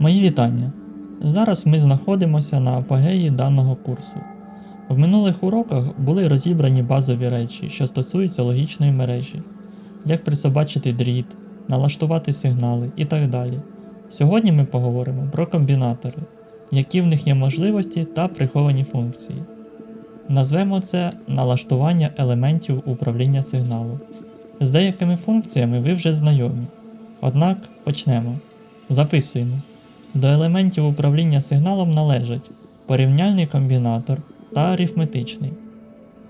Мої вітання. Зараз ми знаходимося на апогеї даного курсу. В минулих уроках були розібрані базові речі, що стосуються логічної мережі, як присобачити дріт, налаштувати сигнали і так далі. Сьогодні ми поговоримо про комбінатори, які в них є можливості та приховані функції. Назвемо це налаштування елементів управління сигналу. З деякими функціями ви вже знайомі. Однак почнемо. Записуємо. До елементів управління сигналом належать порівняльний комбінатор та арифметичний.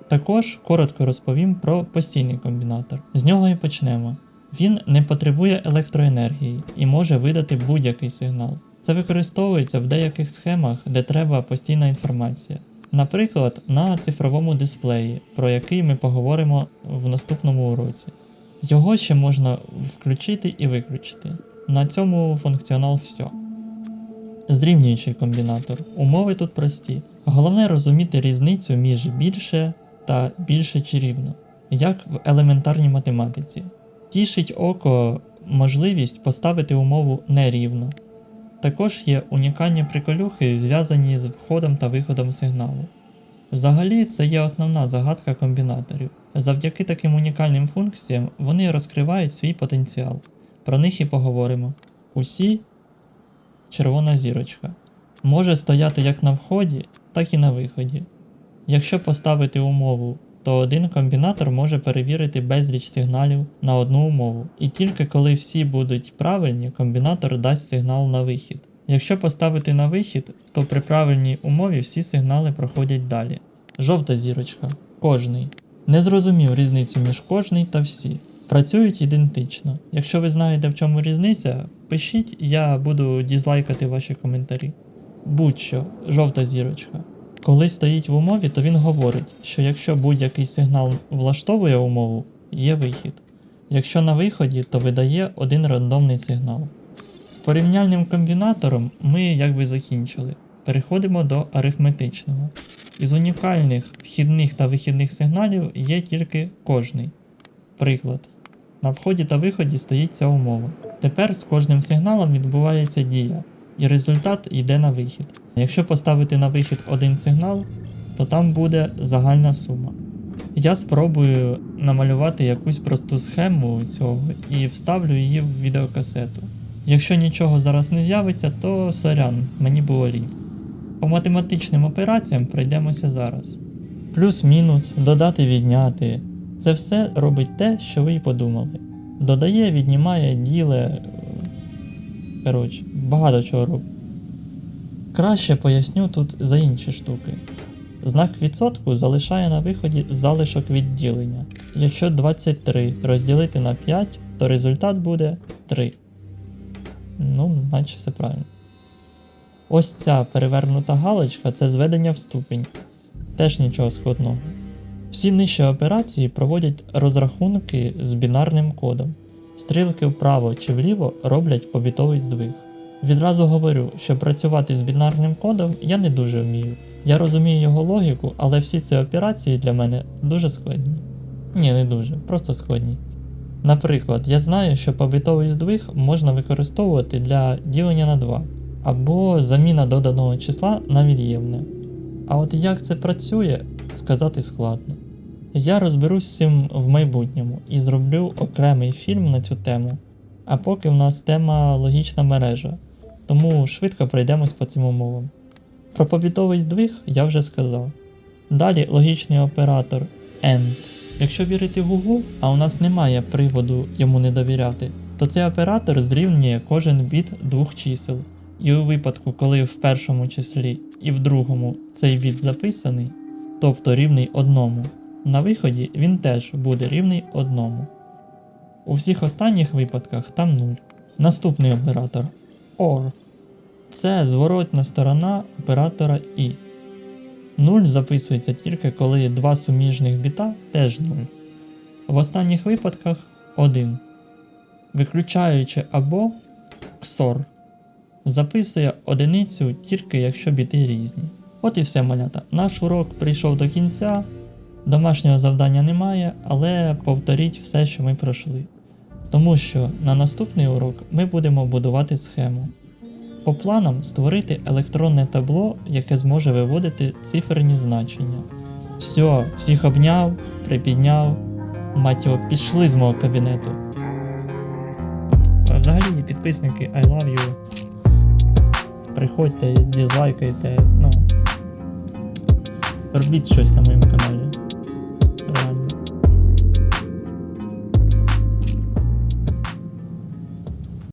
Також коротко розповім про постійний комбінатор. З нього і почнемо. Він не потребує електроенергії і може видати будь-який сигнал. Це використовується в деяких схемах, де треба постійна інформація. Наприклад, на цифровому дисплеї, про який ми поговоримо в наступному уроці. Його ще можна включити і виключити. На цьому функціонал все. Зрівнюючий комбінатор. Умови тут прості. Головне розуміти різницю між більше та більше чи рівно, як в елементарній математиці. Тішить око можливість поставити умову нерівно. Також є унікальні приколюхи, зв'язані з входом та виходом сигналу. Взагалі, це є основна загадка комбінаторів. Завдяки таким унікальним функціям вони розкривають свій потенціал. Про них і поговоримо. Усі червона зірочка може стояти як на вході, так і на виході. Якщо поставити умову, то один комбінатор може перевірити безліч сигналів на одну умову, і тільки коли всі будуть правильні, комбінатор дасть сигнал на вихід. Якщо поставити на вихід, то при правильній умові всі сигнали проходять далі. Жовта зірочка. Кожний. Не зрозумів різницю між кожний та всі. Працюють ідентично. Якщо ви знаєте в чому різниця, пишіть, я буду дізлайкати ваші коментарі. Будь-що, жовта зірочка. Коли стоїть в умові, то він говорить, що якщо будь-який сигнал влаштовує умову, є вихід. Якщо на виході, то видає один рандомний сигнал. З порівняльним комбінатором ми якби закінчили. Переходимо до арифметичного. Із унікальних вхідних та вихідних сигналів є тільки кожний. Приклад. На вході та виході стоїть ця умова. Тепер з кожним сигналом відбувається дія, і результат йде на вихід. Якщо поставити на вихід один сигнал, то там буде загальна сума. Я спробую намалювати якусь просту схему цього і вставлю її в відеокасету. Якщо нічого зараз не з'явиться, то сорян, мені було лінь. По математичним операціям пройдемося зараз. Плюс-мінус, додати відняти. Це все робить те, що ви й подумали. Додає, віднімає, діле. Коротше, багато чого робить. Краще поясню тут за інші штуки. Знак відсотку залишає на виході залишок відділення. Якщо 23 розділити на 5, то результат буде 3. Ну, наче все правильно. Ось ця перевернута галочка це зведення в ступінь. Теж нічого складного. Всі нижчі операції проводять розрахунки з бінарним кодом. Стрілки вправо чи вліво роблять побітовий здвиг. Відразу говорю, що працювати з бінарним кодом я не дуже вмію. Я розумію його логіку, але всі ці операції для мене дуже складні. Ні, не дуже, просто складні. Наприклад, я знаю, що побітовий здвиг можна використовувати для ділення на 2 або заміна доданого числа на від'ємне. А от як це працює, сказати складно. Я розберусь з цим в майбутньому і зроблю окремий фільм на цю тему. А поки в нас тема логічна мережа, тому швидко пройдемось по цим умовам. Про побітовий здвиг я вже сказав. Далі логічний оператор AND. Якщо вірити Google, а у нас немає приводу йому не довіряти, то цей оператор зрівнює кожен біт двох чисел. І у випадку, коли в першому числі і в другому цей біт записаний, тобто рівний одному, на виході він теж буде рівний одному. У всіх останніх випадках там 0. Наступний оператор OR. Це зворотна сторона оператора I. 0 записується тільки коли два суміжних біта теж 0. В останніх випадках 1. Виключаючи або XOR. Записує одиницю тільки якщо біти різні. От і все малята. Наш урок прийшов до кінця. Домашнього завдання немає, але повторіть все, що ми пройшли. Тому що на наступний урок ми будемо будувати схему. По планам створити електронне табло, яке зможе виводити циферні значення. Все, всіх обняв, припідняв. Мать пішли з мого кабінету. Взагалі, підписники, I love you. Приходьте, дізлайкайте, ну. Робіть щось на моєму каналі.